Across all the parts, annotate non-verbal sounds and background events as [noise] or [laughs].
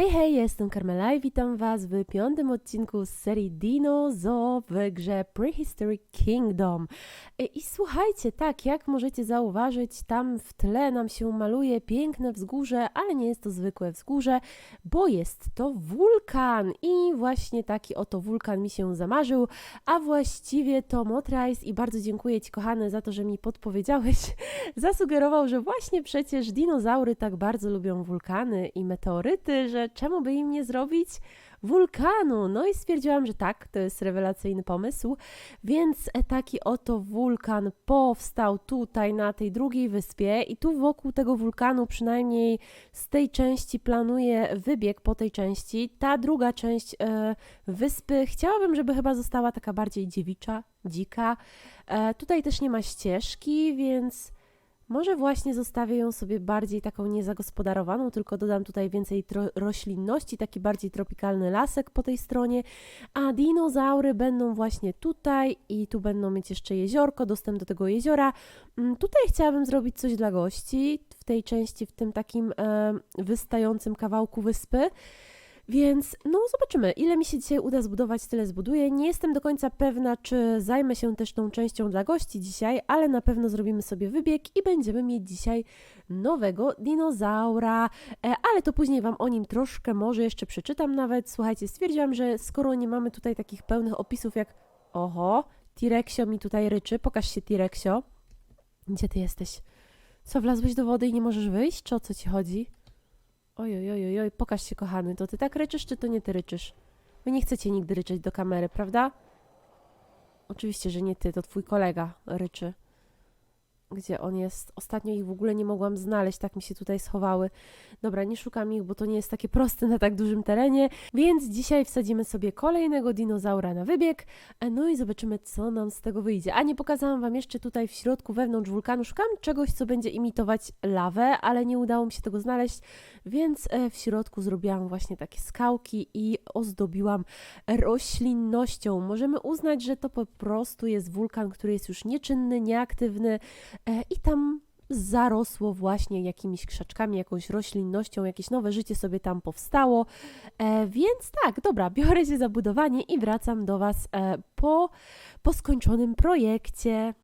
Hej, hej, jestem Carmela i witam Was w piątym odcinku z serii Dino Zoo w grze Prehistoric Kingdom. E, I słuchajcie, tak, jak możecie zauważyć, tam w tle nam się maluje piękne wzgórze, ale nie jest to zwykłe wzgórze, bo jest to wulkan. I właśnie taki oto wulkan mi się zamarzył, a właściwie to Motrice i bardzo dziękuję Ci, kochany, za to, że mi podpowiedziałeś, [laughs] zasugerował, że właśnie przecież dinozaury tak bardzo lubią wulkany i meteoryty, że czemu by im nie zrobić wulkanu? No i stwierdziłam, że tak, to jest rewelacyjny pomysł, więc taki oto wulkan powstał tutaj na tej drugiej wyspie i tu wokół tego wulkanu przynajmniej z tej części planuję wybieg po tej części. Ta druga część e, wyspy chciałabym, żeby chyba została taka bardziej dziewicza, dzika. E, tutaj też nie ma ścieżki, więc może właśnie zostawię ją sobie bardziej taką niezagospodarowaną, tylko dodam tutaj więcej roślinności, taki bardziej tropikalny lasek po tej stronie, a dinozaury będą właśnie tutaj i tu będą mieć jeszcze jeziorko, dostęp do tego jeziora. Mm, Tutaj chciałabym zrobić coś dla gości, w tej części, w tym takim e, wystającym kawałku wyspy. Więc no zobaczymy, ile mi się dzisiaj uda zbudować, tyle zbuduję. Nie jestem do końca pewna, czy zajmę się też tą częścią dla gości dzisiaj, ale na pewno zrobimy sobie wybieg i będziemy mieć dzisiaj nowego dinozaura. E, ale to później Wam o nim troszkę może jeszcze przeczytam nawet. Słuchajcie, stwierdziłam, że skoro nie mamy tutaj takich pełnych opisów jak oho, T-Rexio mi tutaj ryczy, pokaż się T-Rexio. Gdzie Ty jesteś? Co, wlazłeś do wody i nie możesz wyjść? Czy o co Ci chodzi? Oj, oj, oj, oj, pokaż się, kochany. To ty tak ryczysz, czy to nie ty ryczysz? Wy nie chcecie nigdy ryczeć do kamery, prawda? Oczywiście, że nie ty, to twój kolega ryczy. Gdzie on jest? Ostatnio ich w ogóle nie mogłam znaleźć, tak mi się tutaj schowały. Dobra, nie szukam ich, bo to nie jest takie [laughs] proste na tak dużym terenie, więc dzisiaj wsadzimy sobie kolejnego dinozaura na wybieg, e, no i zobaczymy, co nam z tego wyjdzie. A nie pokazałam Wam jeszcze tutaj w środku, wewnątrz wulkanu, szukam czegoś, co będzie imitować lawę, ale nie udało mi się tego znaleźć, więc e, w środku zrobiłam właśnie takie skałki i ozdobiłam roślinnością. Możemy uznać, że to po prostu jest wulkan, który jest już nieczynny, nieaktywny i tam zarosło właśnie jakimiś krzaczkami, jakąś roślinnością, jakieś nowe życie sobie tam powstało. E, więc tak, dobra, [laughs] biorę się za budowanie i wracam do Was e, po, po skończonym projekcie.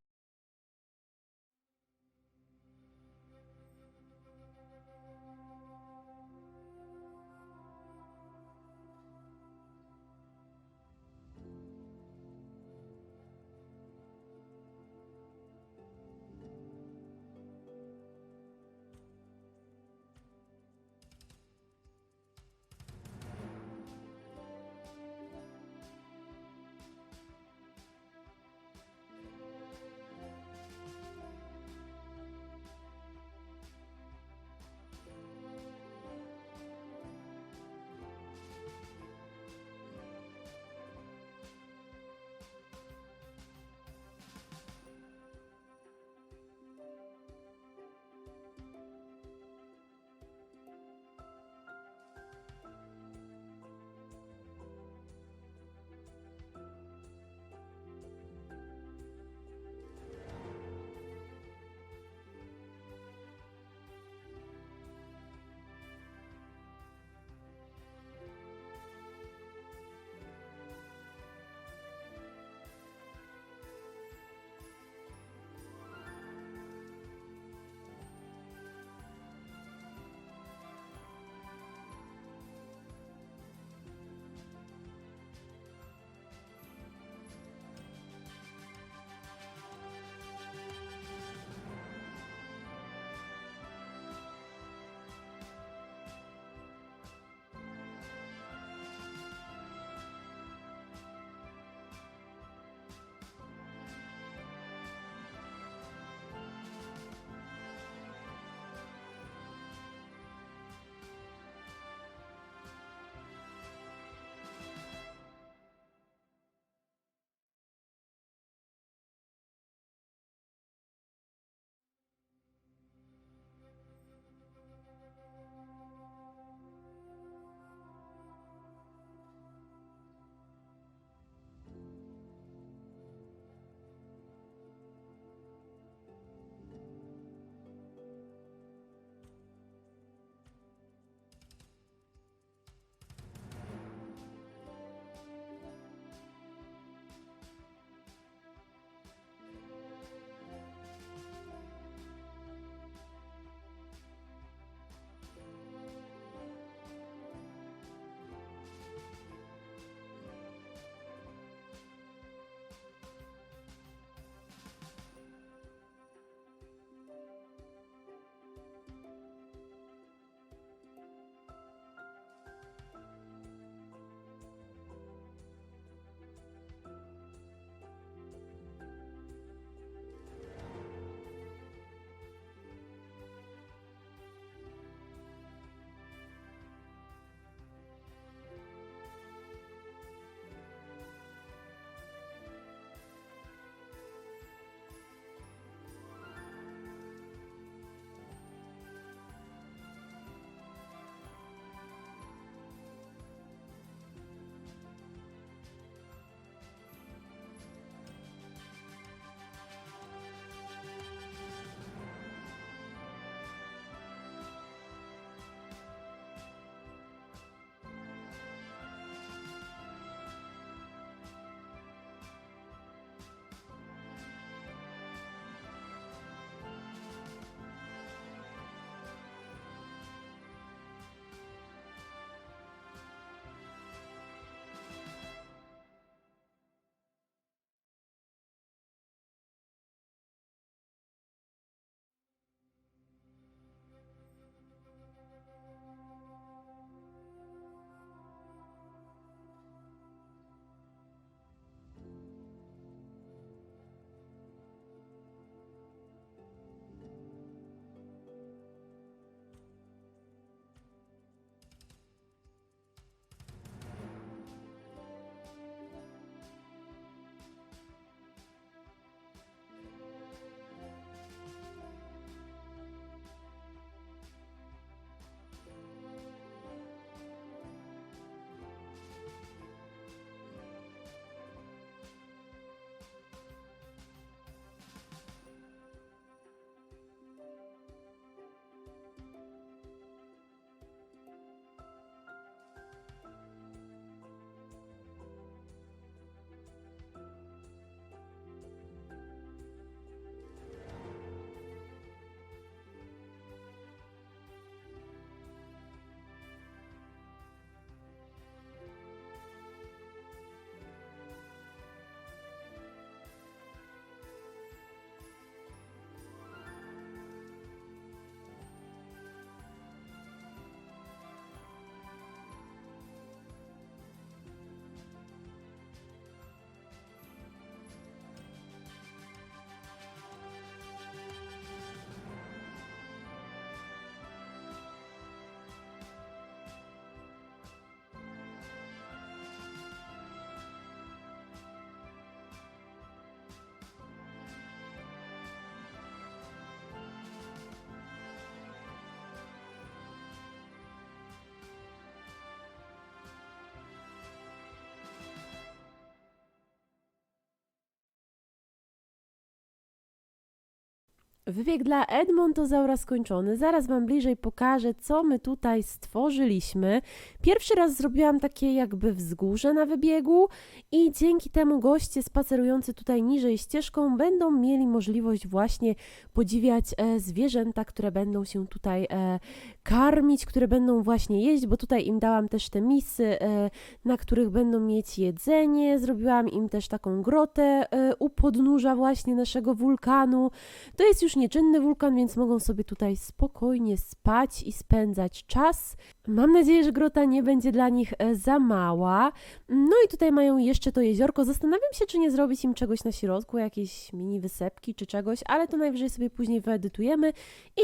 Wybieg dla Edmontozaura skończony. Zaraz Wam bliżej pokażę, co my tutaj stworzyliśmy. Pierwszy raz zrobiłam takie jakby wzgórze na wybiegu i dzięki temu goście spacerujący tutaj niżej ścieżką będą mieli możliwość właśnie podziwiać e, zwierzęta, które będą się tutaj e, karmić, które będą właśnie jeść, bo tutaj im dałam też te misy, e, na których będą mieć jedzenie. Zrobiłam im też taką grotę e, u podnóża właśnie naszego wulkanu. To jest już nieczynny wulkan, więc mogą sobie tutaj spokojnie spać i spędzać czas. Mam nadzieję, że grota nie będzie dla nich e, za mała. No i tutaj mają jeszcze to jeziorko. Zastanawiam się, czy nie zrobić im czegoś na środku, jakieś mini wysepki czy czegoś, ale to najwyżej sobie później wyedytujemy.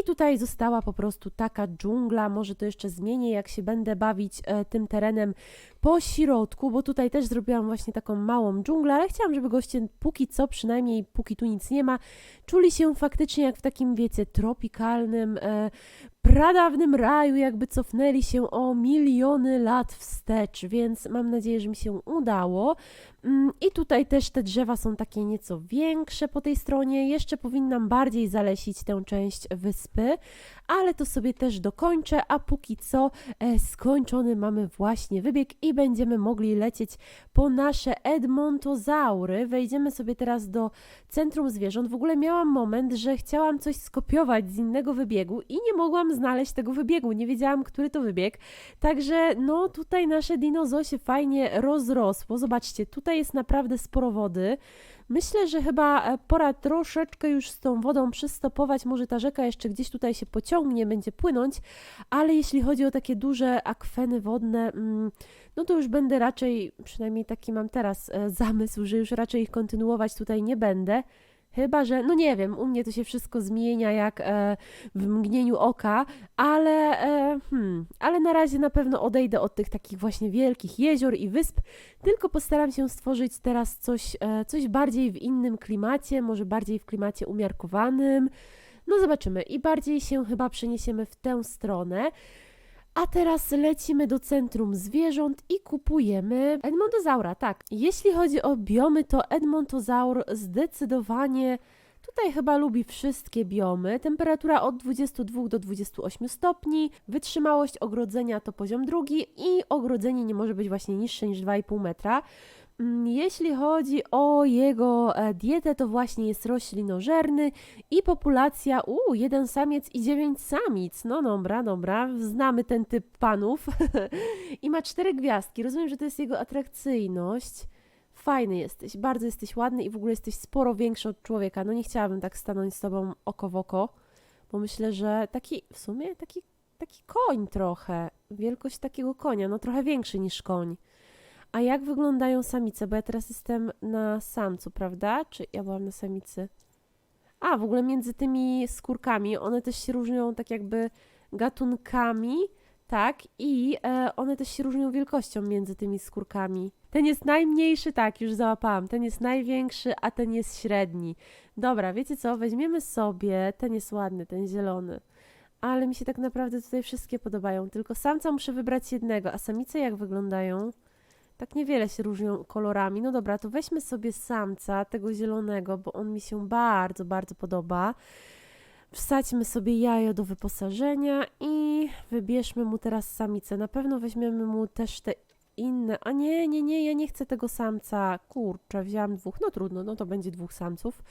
I tutaj została po prostu taka dżungla. Może to jeszcze zmienię, jak się będę bawić e, tym terenem po środku, bo tutaj też zrobiłam właśnie taką małą dżunglę, ale chciałam, żeby goście póki co, przynajmniej póki tu nic nie ma, czuli się faktycznie jak w takim, wiecie, tropikalnym, e, pradawnym raju, jakby cofnęli się o miliony lat wstecz, więc mam nadzieję, że mi się udało. Mm, I tutaj też te drzewa są takie nieco większe po tej stronie. Jeszcze powinnam bardziej zalesić tę część wyspy, ale to sobie też dokończę, a póki co e, skończony mamy właśnie wybieg i będziemy mogli lecieć po nasze Edmontozaury. Wejdziemy sobie teraz do centrum zwierząt. W ogóle miałam moment, że chciałam coś skopiować z innego wybiegu i nie mogłam znaleźć tego wybiegu. Nie wiedziałam, który to wybieg. Także no tutaj nasze dinozo się fajnie rozrosło. Zobaczcie, tutaj jest naprawdę sporo wody. Myślę, że chyba e, pora troszeczkę już z tą wodą przystopować. Może ta rzeka jeszcze gdzieś tutaj się pociągnie, będzie płynąć, ale jeśli chodzi o takie duże akweny wodne, mm, no to już będę raczej, przynajmniej taki mam teraz e, zamysł, że już raczej ich kontynuować tutaj nie będę. Chyba, że, no nie wiem, u mnie to się wszystko zmienia jak e, w mgnieniu oka, ale, e, hmm, ale na razie na pewno odejdę od tych takich właśnie wielkich jezior i wysp, tylko postaram się stworzyć teraz coś, e, coś bardziej w innym klimacie, może bardziej w klimacie umiarkowanym. No zobaczymy i bardziej się chyba przeniesiemy w tę stronę. A teraz lecimy do centrum zwierząt i kupujemy Edmontozaura. Tak, jeśli chodzi o biomy, to Edmontozaur zdecydowanie tutaj chyba lubi wszystkie biomy. Temperatura od 22 do 28 stopni, wytrzymałość ogrodzenia to poziom drugi i ogrodzenie nie może być właśnie niższe niż 2,5 metra. Mm, Jeśli chodzi o jego e, dietę, to właśnie jest roślinożerny i populacja, u, jeden samiec i dziewięć samic. No dobra, dobra, znamy ten typ panów. [laughs] I ma cztery gwiazdki. Rozumiem, że to jest jego atrakcyjność. Fajny jesteś, bardzo jesteś ładny i w ogóle jesteś sporo większy od człowieka. No nie chciałabym tak stanąć z tobą oko w oko, bo myślę, że taki, w sumie taki, taki koń trochę. Wielkość takiego konia, no trochę większy niż koń. A jak wyglądają samice? Bo ja teraz jestem na samcu, prawda? Czy ja byłam na samicy? A, w ogóle między tymi skórkami, one też się różnią tak jakby gatunkami, tak? I e, one też się różnią wielkością między tymi skórkami. Ten jest najmniejszy, tak, już załapałam. Ten jest największy, a ten jest średni. Dobra, wiecie co? Weźmiemy sobie, ten jest ładny, ten zielony. Ale mi się tak naprawdę tutaj wszystkie podobają. Tylko samca muszę wybrać jednego, a samice jak wyglądają? Tak niewiele się różnią kolorami. No dobra, to weźmy sobie samca, tego zielonego, bo on mi się bardzo, bardzo podoba. Wsadźmy sobie jajo do wyposażenia i wybierzmy mu teraz samicę. Na pewno weźmiemy mu też te inne. A nie, nie, nie, ja nie chcę tego samca. Kurczę, wzięłam dwóch. No trudno, no to będzie dwóch samców.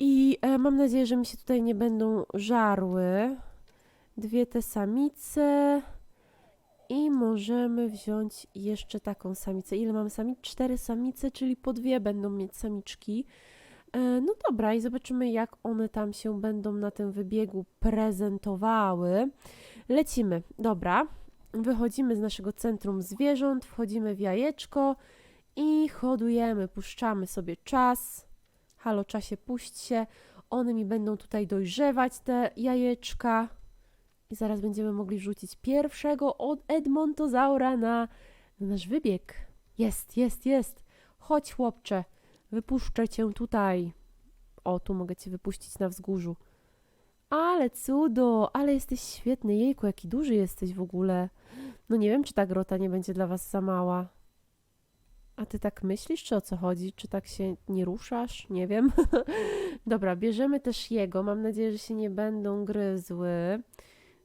I e, mam nadzieję, że mi się tutaj nie będą żarły. Dwie te samice. I możemy wziąć jeszcze taką samicę. Ile mamy samic? Cztery samice, czyli po dwie będą mieć samiczki. E, No dobra, i zobaczymy, jak one tam się będą na tym wybiegu prezentowały. Lecimy. Dobra, wychodzimy z naszego centrum zwierząt, wchodzimy w jajeczko i hodujemy, puszczamy sobie czas. Halo, czasie, puść się. One mi będą tutaj dojrzewać, te jajeczka. I zaraz będziemy mogli wrzucić pierwszego od Edmontozaura na, na nasz wybieg. Jest, jest, jest. Chodź, chłopcze. Wypuszczę cię tutaj. O, tu mogę cię wypuścić na wzgórzu. Ale cudo, ale jesteś świetny. Jejku, jaki duży jesteś w ogóle. No nie wiem, czy ta grota nie będzie dla was za mała. A ty tak myślisz, czy o co chodzi? Czy tak się nie ruszasz? Nie wiem. [laughs] Dobra, bierzemy też jego. Mam nadzieję, że się nie będą gryzły.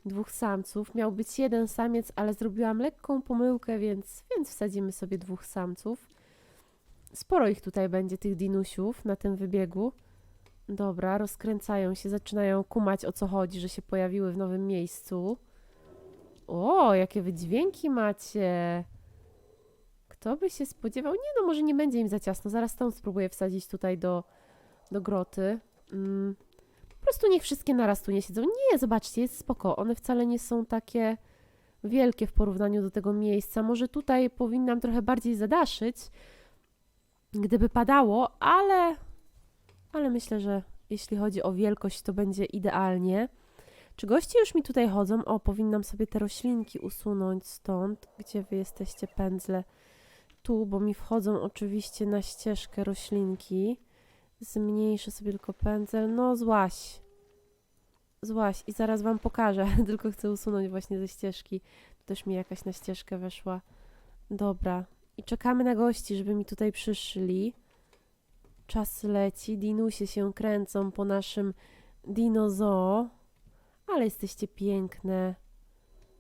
Dwóch samców. Miał być jeden samiec, ale zrobiłam lekką pomyłkę, więc, więc wsadzimy sobie dwóch samców. Sporo ich tutaj będzie, tych dinusiów, na tym wybiegu. Dobra, rozkręcają się, zaczynają kumać o co chodzi, że się pojawiły w nowym miejscu. O, jakie wydźwięki macie! Kto by się spodziewał? Nie no, może nie będzie im za ciasno. Zaraz tą spróbuję wsadzić tutaj do, do groty. Mm. Prostu niech wszystkie naraz tu nie siedzą. Nie, zobaczcie, jest spoko. One wcale nie są takie wielkie w porównaniu do tego miejsca. Może tutaj powinnam trochę bardziej zadaszyć, gdyby padało, ale, ale myślę, że jeśli chodzi o wielkość, to będzie idealnie. Czy goście już mi tutaj chodzą? O, powinnam sobie te roślinki usunąć stąd. Gdzie wy jesteście, pędzle? Tu, bo mi wchodzą oczywiście na ścieżkę roślinki. Zmniejszę sobie tylko pędzel. No, złaś. Złaś. I zaraz wam pokażę. [laughs] tylko chcę usunąć właśnie ze ścieżki. Też mi jakaś na ścieżkę weszła. Dobra. I czekamy na gości, żeby mi tutaj przyszli. Czas leci. Dinusie się kręcą po naszym dinozoo. Ale jesteście piękne.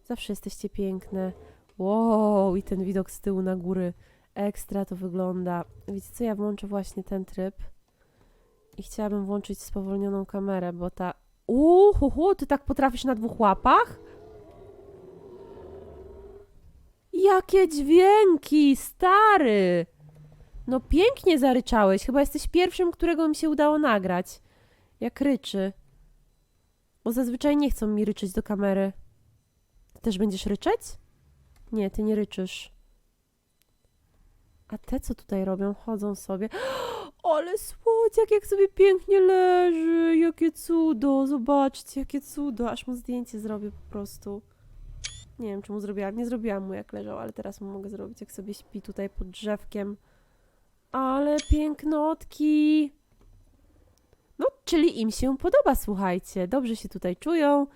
Zawsze jesteście piękne. Wow, i ten widok z tyłu na góry. Ekstra to wygląda. Wiecie co, ja włączę właśnie ten tryb. I chciałabym włączyć spowolnioną kamerę, bo ta... Uuu, ty tak potrafisz na dwóch łapach? Jakie dźwięki, stary! No pięknie zaryczałeś. Chyba jesteś pierwszym, którego mi się udało nagrać. Jak ryczy. Bo zazwyczaj nie chcą mi ryczyć do kamery. Ty też będziesz ryczeć? Nie, ty nie ryczysz. A te co tutaj robią? Chodzą sobie. [gasps] Ale słodziak, jak sobie pięknie leży. Jakie cudo. Zobaczcie, jakie cudo. Aż mu zdjęcie zrobię po prostu. Nie wiem, czy mu zrobiłam. Nie zrobiłam mu, jak leżał, ale teraz mu mogę zrobić, jak sobie śpi tutaj pod drzewkiem. Ale pięknotki. No, czyli im się podoba, słuchajcie. Dobrze się tutaj czują.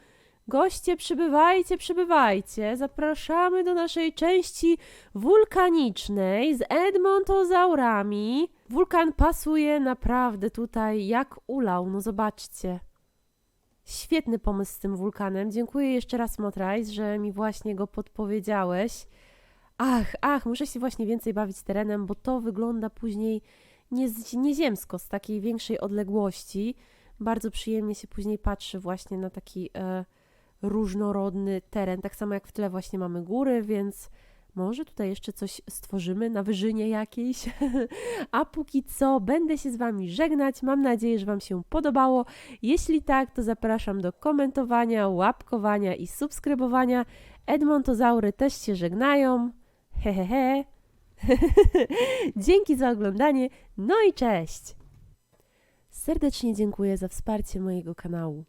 Goście, przybywajcie, przybywajcie. Zapraszamy do naszej części wulkanicznej z Edmontozaurami. Wulkan pasuje naprawdę tutaj jak ulał, no zobaczcie. Świetny pomysł z tym wulkanem. Dziękuję jeszcze raz, Motrajs, że mi właśnie go podpowiedziałeś. Ach, ach, muszę się właśnie więcej bawić terenem, bo to wygląda później niez, nieziemsko, z takiej większej odległości. Bardzo przyjemnie się później patrzy właśnie na taki e, różnorodny teren. Tak samo jak w tle właśnie mamy góry, więc może tutaj jeszcze coś stworzymy na wyżynie jakiejś. [laughs] A póki co będę się z Wami żegnać. Mam nadzieję, że Wam się podobało. Jeśli tak, to zapraszam do komentowania, łapkowania i subskrybowania. Edmontozaury też się żegnają. Hehehe. [laughs] Dzięki za oglądanie. No i cześć! Serdecznie dziękuję za wsparcie mojego kanału.